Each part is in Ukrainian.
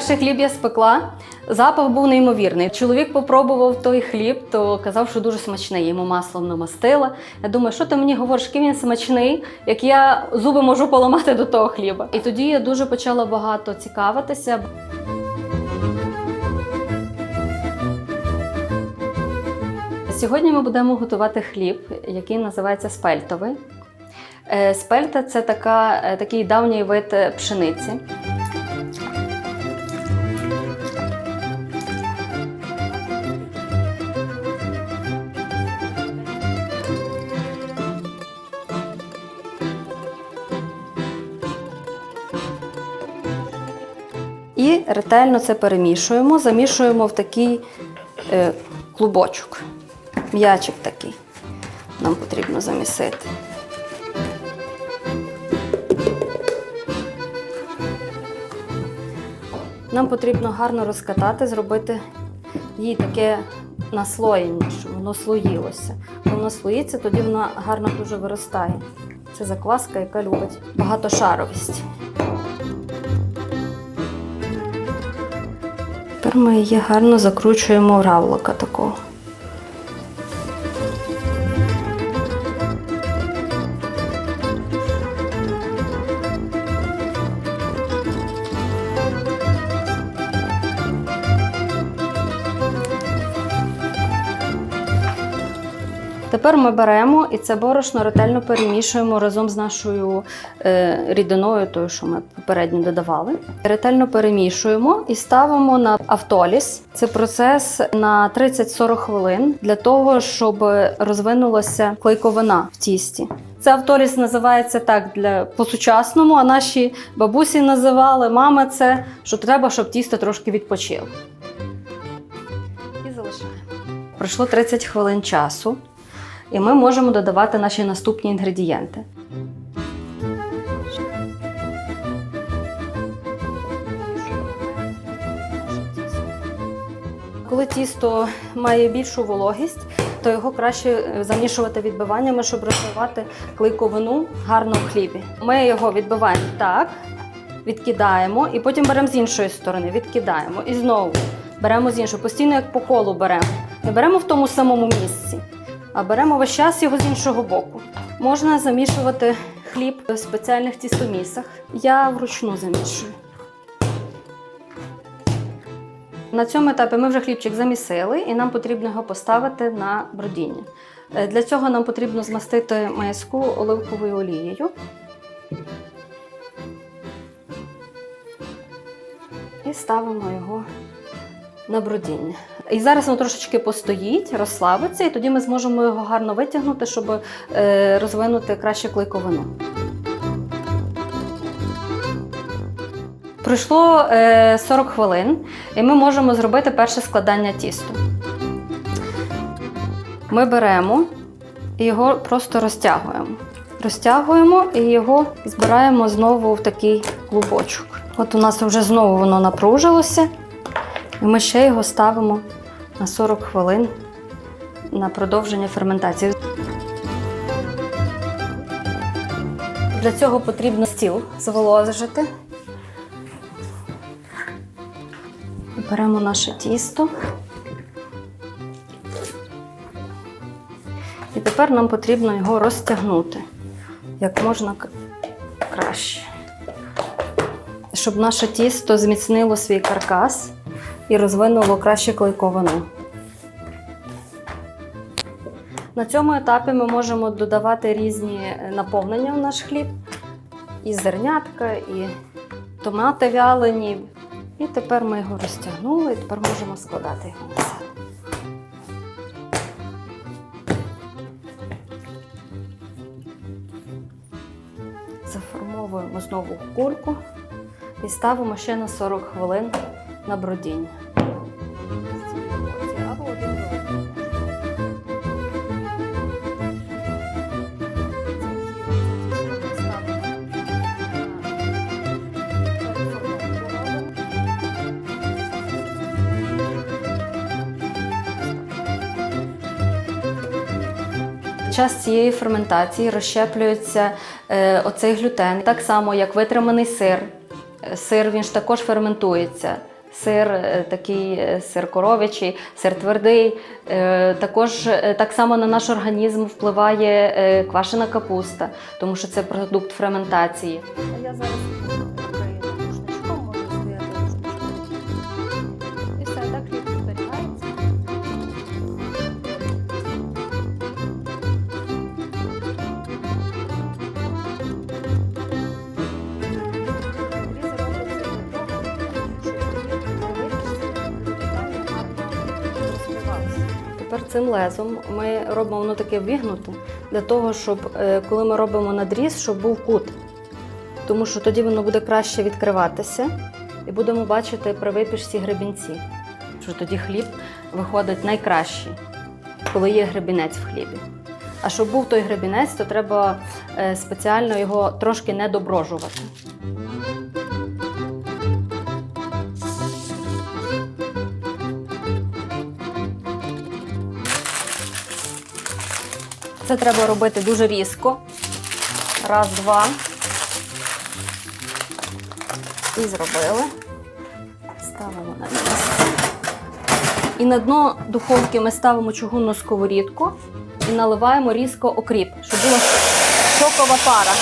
Перший хліб я спекла. Запах був неймовірний. Чоловік попробував той хліб, то казав, що дуже смачний. Йому маслом намастила. Я думаю, що ти мені говориш, який він смачний, як я зуби можу поламати до того хліба. І тоді я дуже почала багато цікавитися. Сьогодні ми будемо готувати хліб, який називається спельтовий. Е, Спельта це така, е, такий давній вид пшениці. І ретельно це перемішуємо, замішуємо в такий е, клубочок. М'ячик такий. Нам потрібно замісити. Нам потрібно гарно розкатати, зробити їй таке наслоєння, щоб воно слоїлося. Воно слоїться, тоді вона гарно дуже виростає. Це закваска, яка любить багатошаровість. Тепер ми її гарно закручуємо в равлика Тепер ми беремо і це борошно ретельно перемішуємо разом з нашою е, рідиною, тою, що ми попередньо додавали. Ретельно перемішуємо і ставимо на автоліс. Це процес на 30-40 хвилин для того, щоб розвинулася клейковина в тісті. Це автоліс називається так для по-сучасному, а наші бабусі називали мами це, що треба, щоб тісто трошки відпочило. І залишаємо. Пройшло 30 хвилин часу. І ми можемо додавати наші наступні інгредієнти. Коли тісто має більшу вологість, то його краще е, замішувати відбиваннями, щоб розвивати клейковину гарно в хлібі. Ми його відбиваємо так, відкидаємо, і потім беремо з іншої сторони, відкидаємо і знову беремо з іншої. Постійно як по колу беремо. Не беремо в тому самому місці а беремо весь час його з іншого боку. Можна замішувати хліб в спеціальних тістомісах. Я вручну замішую. На цьому етапі ми вже хлібчик замісили, і нам потрібно його поставити на бродіння. Е, Для цього нам потрібно змастити миску оливковою олією. І ставимо його на бродіння. І зараз воно трошечки постоїть, розслабиться, і тоді ми зможемо його гарно витягнути, щоб е, розвинути краще клейковину. Пройшло е, 40 хвилин, і ми можемо зробити перше складання тісту. Ми беремо і його просто розтягуємо. Розтягуємо і його збираємо знову в такий клубочок. От у нас вже знову воно напружилося. І ми ще його ставимо на 40 хвилин на продовження ферментації. Для цього потрібно стіл зволожити. Беремо наше тісто. І тепер нам потрібно його розтягнути як можна краще. Щоб наше тісто зміцнило свій каркас і розвинуло краще клейковину. На цьому етапі ми можемо додавати різні наповнення в наш хліб. І зернятка, і томати вялені. І тепер ми його розтягнули, і тепер можемо складати його. Заформовуємо знову кульку і ставимо ще на 40 хвилин на бродіння. Час цієї ферментації розщеплюється е, оцей глютен, так само як витриманий сир. Сир він ж також ферментується. Сир е, такий е, сир коров'ячий, сир твердий. Е, Також так само на наш організм впливає квашена капуста, тому що це продукт ферментації. Я зараз Тепер цим лезом ми робимо воно таке вигнуте для того, щоб е, коли ми робимо надріз, щоб був кут. Тому що тоді воно буде краще відкриватися і будемо бачити при випічці гребінці. Що тоді хліб виходить найкращий, коли є гребінець в хлібі. А щоб був той гребінець, то треба е, спеціально його трошки не Це треба робити дуже різко. Раз, два. І зробили. Ставимо на місце. І на дно духовки ми ставимо чугунну сковорідку і наливаємо різко окріп, щоб була шокова пара.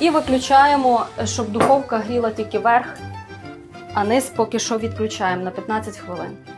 І виключаємо, щоб духовка гріла тільки верх, а низ поки що відключаємо на 15 хвилин.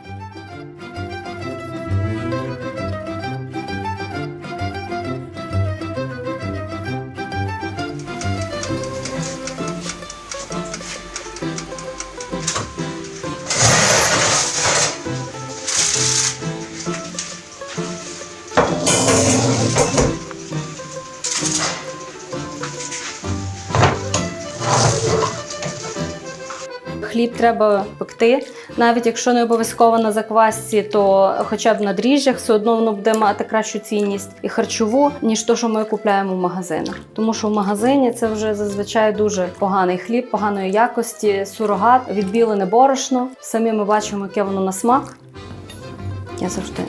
Хліб треба пекти. Навіть якщо не обов'язково на заквасці, то хоча б на дріжджах все одно воно буде мати кращу цінність і харчову, ніж то, що ми купляємо в магазинах. Тому що в магазині це вже зазвичай дуже поганий хліб, поганої якості, сурогат, відбілене борошно. Самі ми бачимо, яке воно на смак. Я завжди.